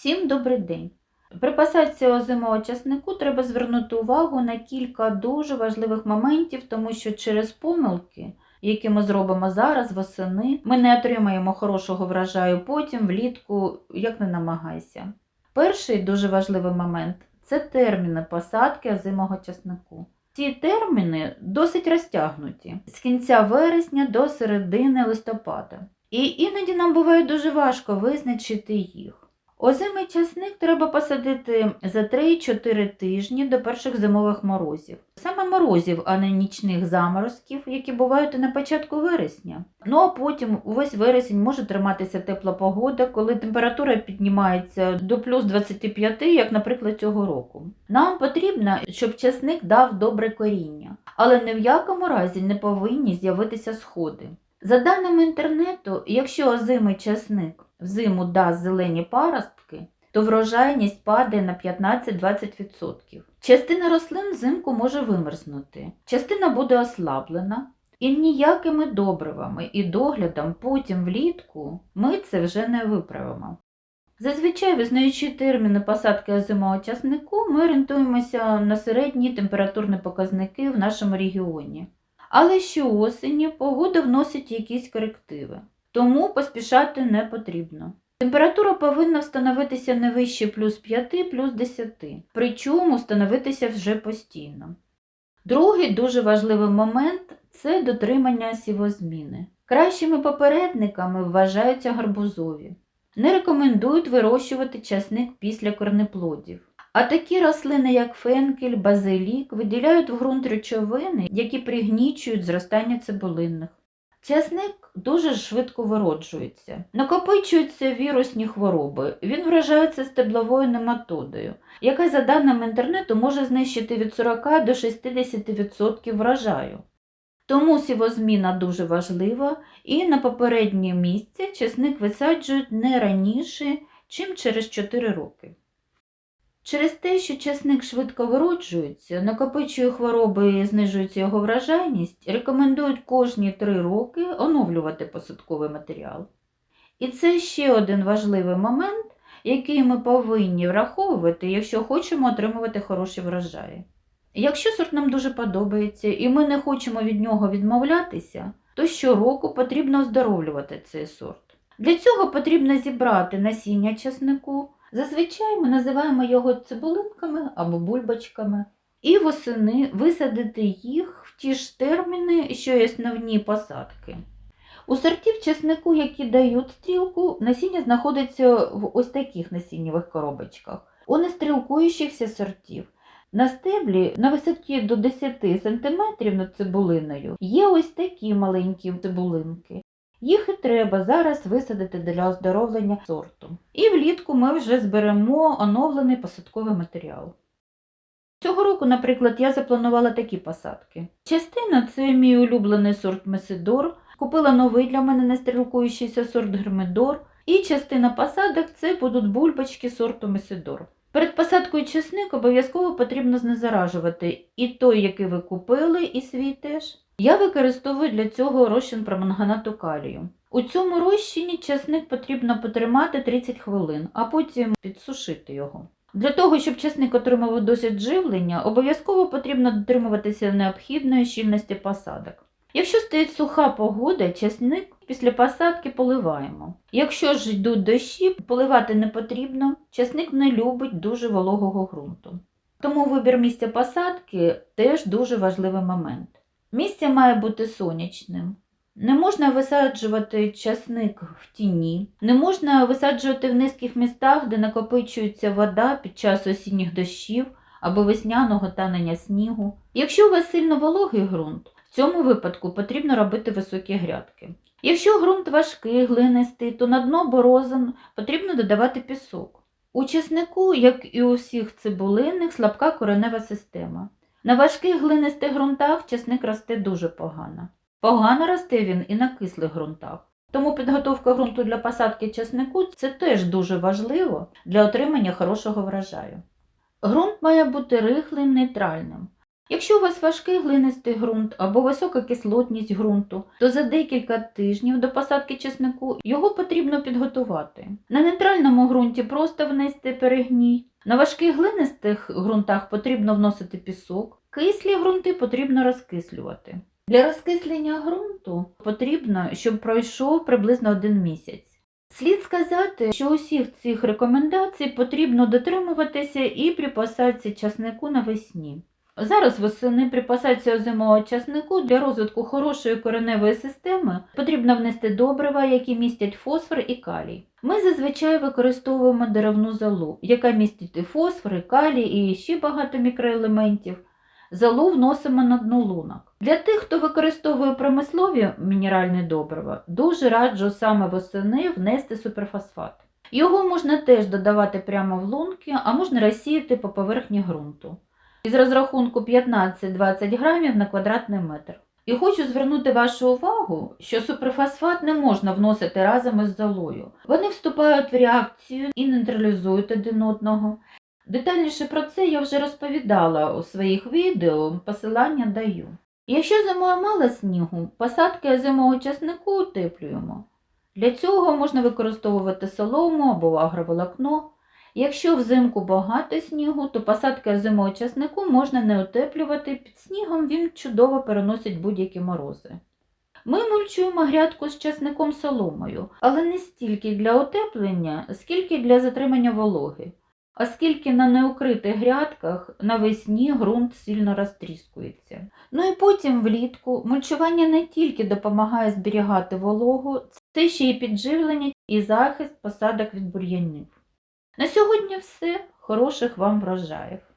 Всім добрий день! При посадці озимого часнику треба звернути увагу на кілька дуже важливих моментів, тому що через помилки, які ми зробимо зараз восени, ми не отримаємо хорошого врожаю потім, влітку, як не намагайся. Перший дуже важливий момент це терміни посадки озимого часнику. Ці терміни досить розтягнуті з кінця вересня до середини листопада. І іноді нам буває дуже важко визначити їх. Озимий часник треба посадити за 3-4 тижні до перших зимових морозів. Саме морозів, а не нічних заморозків, які бувають на початку вересня. Ну а потім увесь вересень може триматися тепла погода, коли температура піднімається до плюс 25, як, наприклад, цього року. Нам потрібно, щоб часник дав добре коріння, але ні в якому разі не повинні з'явитися сходи. За даними інтернету, якщо озимий часник взиму дасть зелені паростки, то врожайність падає на 15-20%. Частина рослин взимку може вимерзнути, частина буде ослаблена, і ніякими добривами і доглядом потім влітку ми це вже не виправимо. Зазвичай, визнаючи терміни посадки озимого часнику, ми орієнтуємося на середні температурні показники в нашому регіоні. Але щоосені погода вносить якісь корективи, тому поспішати не потрібно. Температура повинна встановитися не вище плюс 5, плюс 10, причому встановитися вже постійно. Другий дуже важливий момент це дотримання сівозміни. Кращими попередниками вважаються гарбузові. Не рекомендують вирощувати часник після корнеплодів. А такі рослини, як фенкель, базилік, виділяють в ґрунт речовини, які пригнічують зростання цибулинних. Часник дуже швидко вироджується. Накопичуються вірусні хвороби. Він вражається стебловою нематодою, яка, за даними інтернету, може знищити від 40 до 60% врожаю. Тому сівозміна дуже важлива, і на попереднє місце часник висаджують не раніше, чим через 4 роки. Через те, що часник швидко вироджується, накопичує хвороби і знижується його вражайність, рекомендують кожні 3 роки оновлювати посадковий матеріал. І це ще один важливий момент, який ми повинні враховувати, якщо хочемо отримувати хороші врожаї. Якщо сорт нам дуже подобається і ми не хочемо від нього відмовлятися, то щороку потрібно оздоровлювати цей сорт. Для цього потрібно зібрати насіння часнику. Зазвичай ми називаємо його цибулинками або бульбочками, і восени висадити їх в ті ж терміни, що й основні посадки. У сортів чеснику, які дають стрілку, насіння знаходиться в ось таких насіннєвих коробочках. У нестрілкуючихся сортів. На стеблі на висоті до 10 см над цибулиною є ось такі маленькі цибулинки. Їх і треба зараз висадити для оздоровлення сорту. І влітку ми вже зберемо оновлений посадковий матеріал. Цього року, наприклад, я запланувала такі посадки. Частина це мій улюблений сорт Месидор, купила новий для мене нестрілкуючийся сорт Гермидор, і частина посадок це будуть бульбочки сорту Месидор. Перед посадкою чесник обов'язково потрібно знезаражувати і той, який ви купили, і свій теж. Я використовую для цього розчин проманганату калію. У цьому розчині часник потрібно потримати 30 хвилин, а потім підсушити його. Для того, щоб часник отримав досить живлення, обов'язково потрібно дотримуватися необхідної щільності посадок. Якщо стоїть суха погода, часник після посадки поливаємо. Якщо ж йдуть дощі, поливати не потрібно, часник не любить дуже вологого ґрунту. Тому вибір місця посадки теж дуже важливий момент. Місце має бути сонячним. Не можна висаджувати часник в тіні, не можна висаджувати в низьких містах, де накопичується вода під час осінніх дощів або весняного танення снігу. Якщо у вас сильно вологий ґрунт, в цьому випадку потрібно робити високі грядки. Якщо ґрунт важкий, глинистий, то на дно борозин потрібно додавати пісок. У чеснику, як і у всіх цибулинних, слабка коренева система. На важких глинистих ґрунтах чесник росте дуже погано. Погано росте він і на кислих ґрунтах. Тому підготовка ґрунту для посадки чеснику це теж дуже важливо для отримання хорошого врожаю. Ґрунт має бути рихлим, нейтральним. Якщо у вас важкий глинистий ґрунт або висока кислотність ґрунту, то за декілька тижнів до посадки чеснику його потрібно підготувати. На нейтральному ґрунті просто внести перегній. На важких глинистих ґрунтах потрібно вносити пісок, кислі ґрунти потрібно розкислювати. Для розкислення ґрунту потрібно, щоб пройшов приблизно один місяць. Слід сказати, що усіх цих рекомендацій потрібно дотримуватися і при посадці часнику навесні. Зараз восени при посадці озимого часнику для розвитку хорошої кореневої системи потрібно внести добрива, які містять фосфор і калій. Ми зазвичай використовуємо деревну золу, яка містить і фосфор, і калій, і ще багато мікроелементів. Залу вносимо на дно лунок. Для тих, хто використовує промислові мінеральні добрива, дуже раджу саме восени внести суперфосфат. Його можна теж додавати прямо в лунки, а можна розсіяти по поверхні ґрунту. Із розрахунку 15-20 грамів на квадратний метр. І хочу звернути вашу увагу, що суперфосфат не можна вносити разом із золою. Вони вступають в реакцію і нейтралізують один одного. Детальніше про це я вже розповідала у своїх відео, посилання даю. Якщо зимою мало снігу, посадки озимого часнику утеплюємо. Для цього можна використовувати солому або агроволокно. Якщо взимку багато снігу, то посадки озимого часнику можна не утеплювати, під снігом він чудово переносить будь-які морози. Ми мульчуємо грядку з часником соломою, але не стільки для утеплення, скільки для затримання вологи, оскільки на неукритих грядках навесні ґрунт сильно розтріскується. Ну і потім влітку мульчування не тільки допомагає зберігати вологу, це ще й підживлення і захист посадок від бур'янів. На сьогодні все. Хороших вам врожаїв!